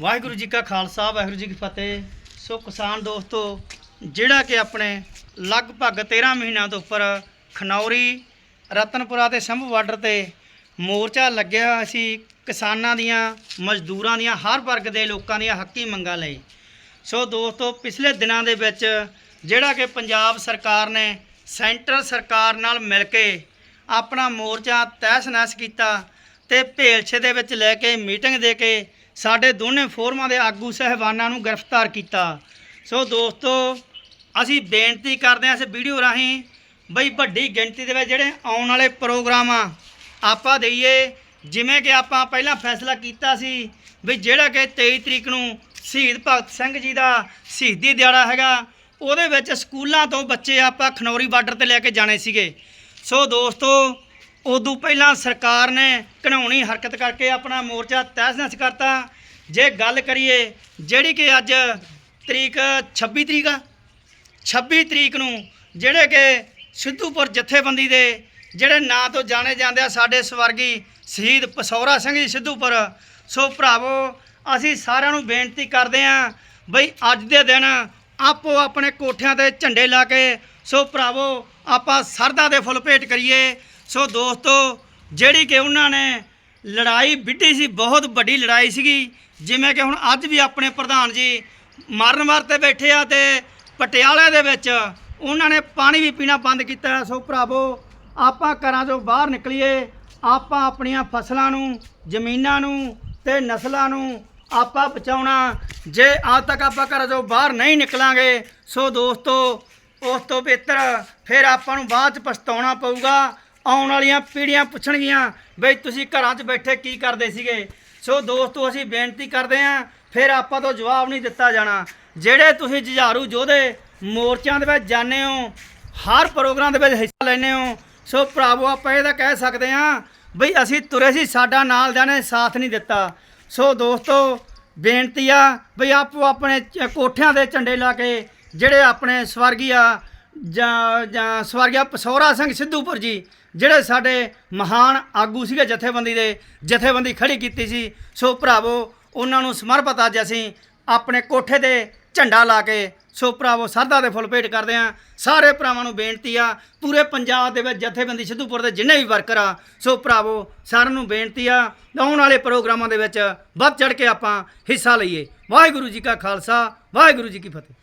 ਵਾਹਿਗੁਰੂ ਜੀ ਕਾ ਖਾਲਸਾ, ਵਾਹਿਗੁਰੂ ਜੀ ਕੀ ਫਤਿਹ। ਸੋ ਕਿਸਾਨ ਦੋਸਤੋ, ਜਿਹੜਾ ਕਿ ਆਪਣੇ ਲਗਭਗ 13 ਮਹੀਨਿਆਂ ਤੋਂ ਉੱਪਰ ਖਨੌਰੀ, ਰਤਨਪੁਰਾ ਤੇ ਸੰਭੂ ਬਾਰਡਰ ਤੇ ਮੋਰਚਾ ਲੱਗਿਆ ਹੋਇਆ ਸੀ, ਕਿਸਾਨਾਂ ਦੀਆਂ, ਮਜ਼ਦੂਰਾਂ ਦੀਆਂ, ਹਰ ਵਰਗ ਦੇ ਲੋਕਾਂ ਦੀਆਂ ਹੱਕੀ ਮੰਗਾਂ ਲਈ। ਸੋ ਦੋਸਤੋ, ਪਿਛਲੇ ਦਿਨਾਂ ਦੇ ਵਿੱਚ ਜਿਹੜਾ ਕਿ ਪੰਜਾਬ ਸਰਕਾਰ ਨੇ ਸੈਂਟਰ ਸਰਕਾਰ ਨਾਲ ਮਿਲ ਕੇ ਆਪਣਾ ਮੋਰਚਾ ਤਹਿਸ-ਨਹਿਸ ਕੀਤਾ ਤੇ ਭੇਲਛੇ ਦੇ ਵਿੱਚ ਲੈ ਕੇ ਮੀਟਿੰਗ ਦੇ ਕੇ ਸਾਡੇ ਦੋਨੇ ਫੋਰਮਾਂ ਦੇ ਆਗੂ ਸਹਿਬਾਨਾਂ ਨੂੰ ਗ੍ਰਿਫਤਾਰ ਕੀਤਾ। ਸੋ ਦੋਸਤੋ, ਅਸੀਂ ਬੇਨਤੀ ਕਰਦੇ ਹਾਂ ਇਸ ਵੀਡੀਓ ਰਾਹੀਂ ਬਈ ਵੱਡੀ ਗਿਣਤੀ ਦੇ ਵਿੱਚ ਜਿਹੜੇ ਆਉਣ ਵਾਲੇ ਪ੍ਰੋਗਰਾਮ ਆ, ਆਪਾਂ ਦਈਏ। ਜਿਵੇਂ ਕਿ ਆਪਾਂ ਪਹਿਲਾਂ ਫੈਸਲਾ ਕੀਤਾ ਸੀ ਵੀ ਜਿਹੜਾ ਕਿ 23 ਤਰੀਕ ਨੂੰ ਸ਼ਹੀਦ ਭਗਤ ਸਿੰਘ ਜੀ ਦਾ ਸ਼ਹੀਦੀ ਦਿਹਾੜਾ ਹੈਗਾ, ਉਹਦੇ ਵਿੱਚ ਸਕੂਲਾਂ ਤੋਂ ਬੱਚੇ ਆਪਾਂ ਖਨੌਰੀ ਬਾਰਡਰ ਤੇ ਲੈ ਕੇ ਜਾਣੇ ਸੀਗੇ। ਸੋ ਦੋਸਤੋ ਉਦੋਂ ਪਹਿਲਾਂ ਸਰਕਾਰ ਨੇ ਘਿਨਾਉਣੀ ਹਰਕਤ ਕਰਕੇ ਆਪਣਾ ਮੋਰਚਾ ਤਹਿਸ-ਨਹਿਸ ਕਰਤਾ। ਜੇ ਗੱਲ ਕਰੀਏ ਜਿਹੜੀ ਕਿ ਅੱਜ ਤਰੀਕ 26 ਤਰੀਕ ਆ 26 ਤਰੀਕ ਨੂੰ ਜਿਹੜੇ ਕਿ ਸਿੱਧੂਪੁਰ ਜਥੇਬੰਦੀ ਦੇ ਜਿਹੜੇ ਨਾਂ ਤੋਂ ਜਾਣੇ ਜਾਂਦੇ ਆ ਸਾਡੇ ਸਵਰਗੀ ਸ਼ਹੀਦ ਪਸੌਰਾ ਸਿੰਘ ਜੀ ਸਿੱਧੂਪੁਰ, ਸੋ ਭਰਾਵੋ ਅਸੀਂ ਸਾਰਿਆਂ ਨੂੰ ਬੇਨਤੀ ਕਰਦੇ ਆਂ ਬਈ ਅੱਜ ਦੇ ਦਿਨ ਆਪੋ ਆਪਣੇ ਕੋਠਿਆਂ ਤੇ ਝੰਡੇ ਲਾ ਕੇ, ਸੋ ਭਰਾਵੋ ਆਪਾਂ ਸਰਦਾ ਦੇ ਫੁੱਲ ਭੇਟ ਕਰੀਏ। ਸੋ ਦੋਸਤੋ, ਜਿਹੜੀ ਕਿ ਉਹਨਾਂ ਨੇ ਲੜਾਈ ਵਿੱਢੀ ਸੀ, ਬਹੁਤ ਵੱਡੀ ਲੜਾਈ ਸੀਗੀ। ਜਿਵੇਂ ਕਿ ਹੁਣ ਅੱਜ ਵੀ ਆਪਣੇ ਪ੍ਰਧਾਨ ਜੀ ਮਰਨ ਵਾਰ ਤੇ ਬੈਠੇ ਆ ਤੇ ਪਟਿਆਲੇ ਦੇ ਵਿੱਚ ਉਹਨਾਂ ਨੇ ਪਾਣੀ ਵੀ ਪੀਣਾ ਬੰਦ ਕੀਤਾ ਸੋ ਭਰਾਵੋ, ਆਪਾਂ ਘਰਾਂ ਤੋਂ ਬਾਹਰ ਨਿਕਲੀਏ, ਆਪਾਂ ਆਪਣੀਆਂ ਫਸਲਾਂ ਨੂੰ, ਜ਼ਮੀਨਾਂ ਨੂੰ ਤੇ ਨਸਲਾਂ ਨੂੰ ਆਪਾਂ ਬਚਾਉਣਾ। ਜੇ ਅੱਜ ਤੱਕ ਆਪਾਂ ਘਰਾਂ ਤੋਂ ਬਾਹਰ ਨਹੀਂ ਨਿਕਲਾਂਗੇ, ਸੋ ਦੋਸਤੋ, ਉਸ ਤੋਂ ਬਿਹਤਰ ਫਿਰ ਆਪਾਂ ਨੂੰ ਬਾਅਦ ਚ ਪਛਤਾਉਣਾ ਪਊਗਾ। ਆਉਣ ਵਾਲੀਆਂ ਪੀੜ੍ਹੀਆਂ ਪੁੱਛਣਗੀਆਂ, ਬਈ ਤੁਸੀਂ ਘਰਾਂ 'ਚ ਬੈਠੇ ਕੀ ਕਰਦੇ ਸੀਗੇ? ਸੋ ਦੋਸਤੋ, ਅਸੀਂ ਬੇਨਤੀ ਕਰਦੇ ਆਂ ਫਿਰ ਆਪਾਂ ਤੋਂ ਜਵਾਬ ਨਹੀਂ ਦਿੱਤਾ ਜਾਣਾ। ਜਿਹੜੇ ਤੁਸੀਂ ਜੁਝਾਰੂ ਯੋਧੇ ਮੋਰਚਿਆਂ ਦੇ ਵਿੱਚ ਜਾਂਦੇ ਹੋ, ਹਰ ਪ੍ਰੋਗਰਾਮ ਦੇ ਵਿੱਚ ਹਿੱਸਾ ਲੈਂਦੇ ਹੋ, ਸੋ ਭਰਾਵੋ, ਆਪਾਂ ਇਹ ਤਾਂ ਕਹਿ ਸਕਦੇ ਆਂ ਬਈ ਅਸੀਂ ਤੁਰੇ ਸੀ, ਸਾਡਾ ਨਾਲ ਦਿਆਂ ਨੇ ਸਾਥ ਨਹੀਂ ਦਿੱਤਾ। ਸੋ ਦੋਸਤੋ, ਬੇਨਤੀ ਆ, ਬਈ ਆਪੋ ਆਪਣੇ ਕੋਠਿਆਂ ਦੇ ਝੰਡੇ ਲਾ ਕੇ, ਜਿਹੜੇ ਆਪਣੇ ਸਵਰਗੀ ਆ ਜਾਂ ਜਾਂ ਸਵਰਗਿਆ ਪਸੌਰਾ ਸਿੰਘ ਸਿੱਧੂਪੁਰ ਜੀ, ਜਿਹੜੇ ਸਾਡੇ ਮਹਾਨ ਆਗੂ ਸੀਗੇ ਜਥੇਬੰਦੀ ਦੇ, ਜਥੇਬੰਦੀ ਖੜੀ ਕੀਤੀ ਸੀ। ਸੋ ਭਰਾਵੋ, ਉਹਨਾਂ ਨੂੰ ਸਮਰਪਿਤ ਅੱਜ ਅਸੀਂ ਆਪਣੇ ਕੋਠੇ ਤੇ ਝੰਡਾ ਲਾ ਕੇ, ਸੋ ਭਰਾਵੋ, ਸਰਦਾ ਦੇ ਫੁੱਲ ਭੇਟ ਕਰਦੇ ਆ ਸਾਰੇ ਭਰਾਵਾਂ ਨੂੰ ਬੇਨਤੀ ਆ, ਪੂਰੇ ਪੰਜਾਬ ਦੇ ਵਿੱਚ ਜਥੇਬੰਦੀ ਸਿੱਧੂਪੁਰ ਦੇ ਜਿੰਨੇ ਵੀ ਵਰਕਰ ਆ, ਸੋ ਭਰਾਵੋ, ਸਾਰਿਆਂ ਨੂੰ ਬੇਨਤੀ ਆ ਆਉਣ ਵਾਲੇ ਪ੍ਰੋਗਰਾਮਾਂ ਦੇ ਵਿੱਚ ਵੱਧ ਚੜ ਕੇ ਆਪਾਂ ਹਿੱਸਾ ਲਈਏ। ਵਾਹਿਗੁਰੂ ਜੀ ਕਾ ਖਾਲਸਾ, ਵਾਹਿਗੁਰੂ ਜੀ ਕੀ ਫਤਿਹ।